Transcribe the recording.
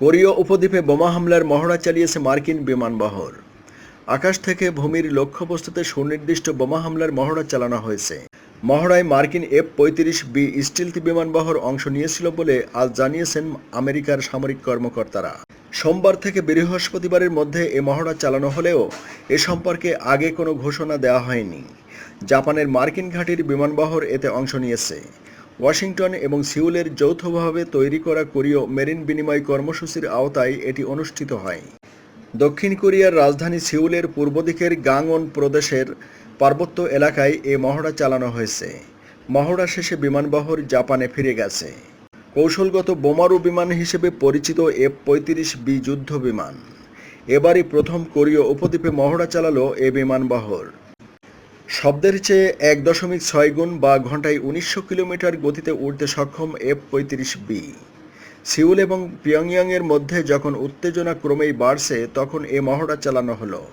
কোরীয় উপদ্বীপে বোমা হামলার মহড়া চালিয়েছে মার্কিন বিমানবহর। আকাশ থেকে ভূমির লক্ষ্যবস্তুতে সুনির্দিষ্ট বোমা হামলার মহড়া চালানো হয়েছে। মহড়ায় মার্কিন এফ পঁয়ত্রিশ বি স্টিলথ বিমানবহর অংশ নিয়েছিল বলে আজ জানিয়েছেন আমেরিকার সামরিক কর্মকর্তারা। সোমবার থেকে বৃহস্পতিবারের মধ্যে এ মহড়া চালানো হলেও এ সম্পর্কে আগে কোনো ঘোষণা দেওয়া হয়নি। জাপানের মার্কিন ঘাঁটির বিমানবহর এতে অংশ নিয়েছে। ওয়াশিংটন এবং সিউলের যৌথভাবে তৈরি করা কোরীয় মেরিন বিনিময় কর্মসূচির আওতায় এটি অনুষ্ঠিত হয়। দক্ষিণ কোরিয়ার রাজধানী সিউলের পূর্ব দিকের গাংওন প্রদেশের পার্বত্য এলাকায় এ মহড়া চালানো হয়েছে। মহড়া শেষে বিমানবহর জাপানে ফিরে গেছে। কৌশলগত বোমারু বিমান হিসেবে পরিচিত এফ পঁয়ত্রিশ বি যুদ্ধ বিমান। এবারই প্রথম কোরীয় উপদ্বীপে মহড়া চালালো এ বিমানবহর। শব্দের চেয়ে এক দশমিক ছয় গুণ বা ঘন্টায় উনিশশো কিলোমিটার গতিতে উড়তে সক্ষম এফ পঁয়ত্রিশ বি সিউল এবং পিয়ংইয়াংয়ের মধ্যে যখন উত্তেজনা ক্রমেই বাড়ছে, তখন এ মহড়া চালানো হলো।